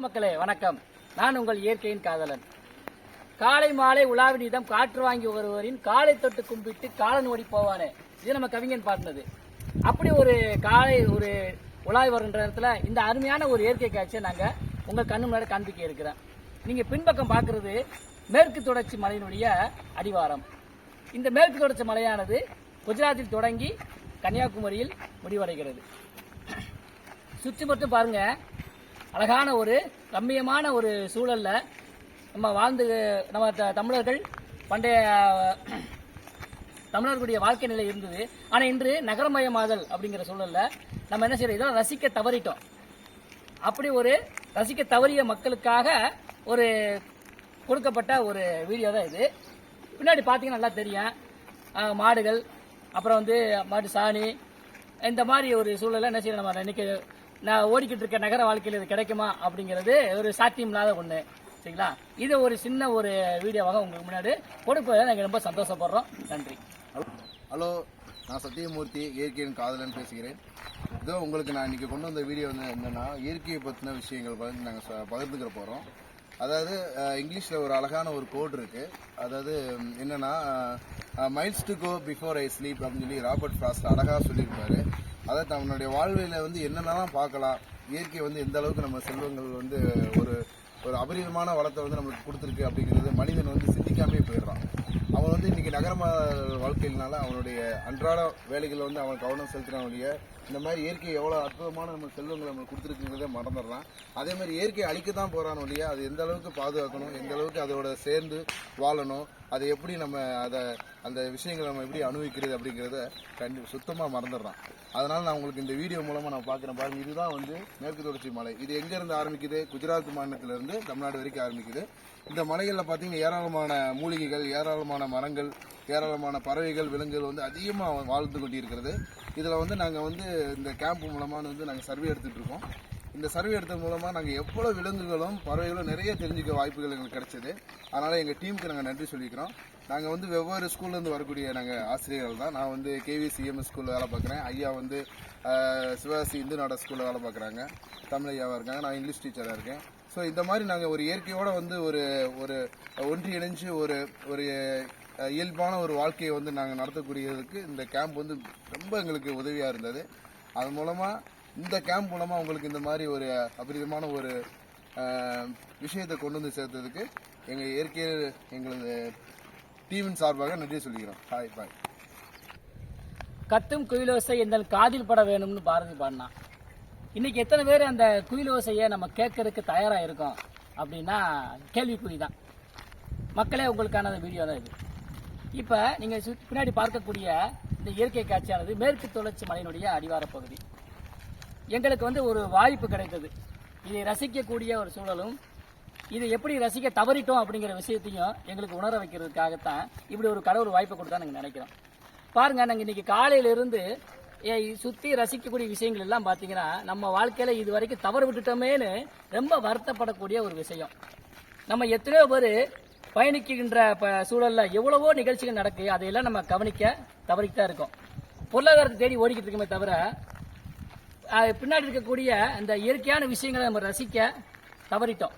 மக்களே வணக்கம். நான் உங்கள் இயற்கையின் காதலன். காலை மாலை உலாவினிதம் காற்று வாங்கி வருவரின் காலை தொட்டு கும்பிட்டு காலன் ஓடி போவானே. இது நம்ம கவிஞன் பாடினது. அப்படி ஒரு காலை ஒரு உலாவி வருகின்ற இடத்துல இந்த அருமையான ஒரு இயற்கை காட்சியை நாங்க உங்க கண்ணு முன்னாடி காண்பிக்க இருக்கிறேன். நீங்க பின்பக்கம் பார்க்குறது மேற்கு தொடர்ச்சி மலையினுடைய அடிவாரம். இந்த மேற்கு தொடர்ச்சி மலையானது குஜராத்தில் தொடங்கி கன்னியாகுமரியில் முடிவடைகிறது. சுற்றி மட்டும் பாருங்க. அழகான ஒரு ரம்மியமான ஒரு சூழலில் நம்ம வாழ்ந்து நம்ம த- தமிழர்கள் பண்டைய தமிழர்களுடைய வாழ்க்கை நிலை இருந்தது. ஆனால் இன்று நகரமயமாதல் அப்படிங்கிற சூழலில் நம்ம என்ன செய்யறோம்? இதெல்லாம் ரசிக்க தவறிட்டோம். அப்படி ஒரு ரசிக்க தவறிய மக்களுக்காக ஒரு கொடுக்கப்பட்ட ஒரு வீடியோ தான் இது. பின்னாடி பார்த்தீங்கன்னா நல்லா தெரியும். மாடுகள் அப்புறம் வந்து மாட்டு சாணி இந்த மாதிரி ஒரு சூழலை என்ன செய்யணும் நம்ம நினைக்க நான் ஓடிக்கிட்டு இருக்க நகர வாழ்க்கையில் இது கிடைக்குமா அப்படிங்கிறது ஒரு சாத்தியம் இல்லாத ஒன்று சரிங்களா? இது ஒரு சின்ன ஒரு வீடியோவாக உங்களுக்கு முன்னாடி கொடுப்பதில் நாங்கள் ரொம்ப சந்தோஷப்படுறோம். நன்றி. ஹலோ நான் சத்தியமூர்த்தி இயற்கையின் காதலன் பேசுகிறேன். இதோ உங்களுக்கு நான் இன்றைக்கி கொண்டு வந்த வீடியோ வந்து என்னென்னா இயற்கையை பற்றின விஷயங்கள் வந்து நாங்கள் பகிர்ந்துக்கிற போகிறோம் அதாவது இங்கிலீஷில் ஒரு அழகான ஒரு கோட் இருக்குது அதாவது என்னென்னா miles to go before I sleep அப்படின்னு சொல்லி ராபர்ட் ஃப்ராஸ்ட் அழகாக சொல்லியிருப்பாரு. அதாவது நம்மளுடைய வாழ்வியல வந்து என்னென்னலாம் பார்க்கலாம்? இயற்கை வந்து எந்த அளவுக்கு நம்ம செல்வங்கள் வந்து ஒரு ஒரு அபரிதமான வளத்தை வந்து நம்மளுக்கு கொடுத்துருக்கு அப்படிங்கிறது மனிதன் வந்து சிந்திக்காமே போயிடுறான். அவன் வந்து இன்றைக்கி நகரம வாழ்க்கையினால அவனுடைய அன்றாட வேலைகளில் வந்து அவன் கவனம் செலுத்தினவனுடைய இந்த மாதிரி இயற்கை எவ்வளோ அற்புதமான நம்ம செல்வங்களை நம்ம கொடுத்துருக்குங்கிறத மறந்துடுறான். அதே மாதிரி இயற்கையை அழிக்க தான் போகிறான் ஒழிய அது எந்த அளவுக்கு பாதுகாக்கணும் எந்த அளவுக்கு அதோட சேர்ந்து வாழணும் அதை எப்படி நம்ம அதை அந்த விஷயங்களை நம்ம எப்படி அனுபவிக்கிறது அப்படிங்கிறத கண்டி சுத்தமாக மறந்துடுறான். அதனால் நான் உங்களுக்கு இந்த வீடியோ மூலமாக நான் பார்க்குறேன். பாருங்கள் இதுதான் வந்து மேற்கு தொடர்ச்சி மலை. இது எங்கேருந்து ஆரம்பிக்குது? குஜராத் மாநிலத்திலேருந்து தமிழ்நாடு வரைக்கும் ஆரம்பிக்குது. இந்த மலைகளில் பார்த்தீங்கன்னா ஏராளமான மூலிகைகள் ஏராளமான மரங்கள் ஏராளமான பறவைகள் விலங்குகள் வந்து அதிகமாக வாழ்ந்து கொண்டிருக்கிறது. இதில் வந்து நாங்கள் வந்து இந்த கேம்ப் மூலமாக வந்து நாங்கள் சர்வே எடுத்துகிட்டு இருக்கோம். இந்த சர்வே எடுத்தது மூலமாக நாங்கள் எவ்வளோ விலங்குகளும் பறவைகளும் நிறைய தெரிஞ்சுக்க வாய்ப்புகள் எங்களுக்கு கிடச்சிது. அதனால் எங்கள் டீமுக்கு நாங்கள் நன்றி சொல்லிக்கிறோம். நாங்கள் வந்து வெவ்வேறு ஸ்கூல்லேருந்து வரக்கூடிய நாங்கள் ஆசிரியர்கள் தான். நான் வந்து கேவி சிஎம்எஸ் ஸ்கூலில் வேலை பார்க்குறேன். ஐயா வந்து சிவாசி இந்து நாடா ஸ்கூலில் வேலை பார்க்குறாங்க. தமிழ் ஐயாவாக இருக்காங்க. நான் இங்கிலீஷ் டீச்சராக இருக்கேன். ஸோ இந்த மாதிரி நாங்கள் ஒரு இயற்கையோடு வந்து ஒரு ஒரு ஒன்றிணைஞ்சு ஒரு ஒரு இயல்பான ஒரு வாழ்க்கையை வந்து நாங்கள் நடத்தக்கூடியதுக்கு இந்த கேம்ப் வந்து ரொம்ப எங்களுக்கு உதவியாக இருந்தது. அது மூலமாக இந்த கேம்ப் மூலமாக உங்களுக்கு இந்த மாதிரி ஒரு அபரிதமான ஒரு விஷயத்தை கொண்டு வந்து சேர்த்ததுக்கு எங்கள் இயற்கை எங்களது டீமின் சார்பாக நன்றி சொல்லிக்கிறோம். ஹாய் பாய் கத்தும் குயிலோசை எந்தன் காதில் பட வேணும்னு பாரதி பாடினா. இன்னைக்கு எத்தனை பேர் அந்த குயிலோசையை நம்ம கேட்கறதுக்கு தயாராக இருக்கோம் அப்படின்னா கேள்விக்குறி தான் மக்களே உங்களுக்கான வீடியோ தான் இது. இப்போ நீங்கள் பின்னாடி பார்க்கக்கூடிய இந்த இயற்கை காட்சியானது மேற்கு தொடர்ச்சி மலையினுடைய அடிவார பகுதி. எங்களுக்கு வந்து ஒரு வாய்ப்பு கிடைத்தது. இதை ரசிக்கக்கூடிய ஒரு சூழலும் இதை எப்படி ரசிக்க தவறிட்டோம் அப்படிங்கிற விஷயத்தையும் எங்களுக்கு உணர வைக்கிறதுக்காகத்தான் இப்படி ஒரு கடவுள் வாய்ப்பை கொடுத்தா நாங்கள் நினைக்கிறோம். பாருங்க நாங்கள் இன்னைக்கு காலையிலேருந்து ஏ, சுத்தி ரசிக்கக்கூடிய விஷயங்கள் எல்லாம் பார்த்தீங்கன்னா நம்ம வாழ்க்கையில இது வரைக்கும் தவறு விட்டுட்டோமேன்னு ரொம்ப வருத்தப்படக்கூடிய ஒரு விஷயம். நம்ம எத்தனையோ பேர் பயணிக்கின்ற ப- சூழல்ல எவ்வளவோ நிகழ்ச்சிகள் நடக்கு அதையெல்லாம் நம்ம கவனிக்க தவறிட்டு தான் இருக்கோம். பொருளாதாரத்தை தேடி ஓடிக்கிட்டு இருக்கோமே தவிர பின்னாடி இருக்கக்கூடிய அந்த இயற்கையான விஷயங்களை நம்ம ரசிக்க தவறிட்டோம்.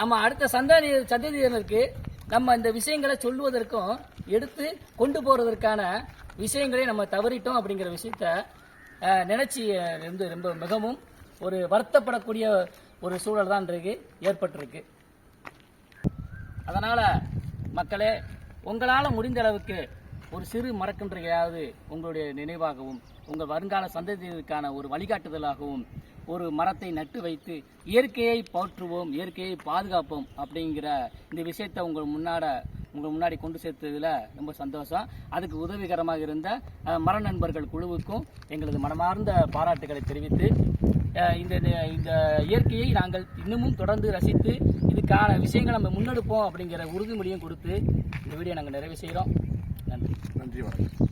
நம்ம அடுத்த சந்ததி சந்ததியினருக்கு நம்ம இந்த விஷயங்களை சொல்லுவதற்கும் எடுத்து கொண்டு போறதற்கான விஷயங்களை நம்ம தவறிட்டோம் அப்படிங்கிற விஷயத்த நினச்சி இருந்து ரொம்ப மிகவும் ஒரு வருத்தப்படக்கூடிய ஒரு சூழல் தான் இன்றைக்கு ஏற்பட்டிருக்கு. அதனால மக்களே உங்களால் முடிந்த அளவுக்கு ஒரு சிறு மரக்கன்றையாவது உங்களுடைய நினைவாகவும் உங்கள் வருங்கால சந்ததியினருக்கான ஒரு வழிகாட்டுதலாகவும் ஒரு மரத்தை நட்டு வைத்து இயற்கையை போற்றுவோம் இயற்கையை பாதுகாப்போம் அப்படிங்கிற இந்த விஷயத்தை உங்கள் முன்னாட உங்கள் முன்னாடி கொண்டு சேர்த்ததில் ரொம்ப சந்தோஷம். அதுக்கு உதவிகரமாக இருந்த மர நண்பர்கள் குழுவுக்கும் எங்களது மனமார்ந்த பாராட்டுகளை தெரிவித்து இந்த இந்த இயற்கையை நாங்கள் இன்னமும் தொடர்ந்து ரசித்து இதுக்கான விஷயங்களை நம்ம முன்னெடுப்போம் அப்படிங்கிற உறுதிமொழியும் கொடுத்து இந்த வீடியோ நாங்கள் நிறைவு செய்கிறோம் நன்றி. நன்றி வணக்கம்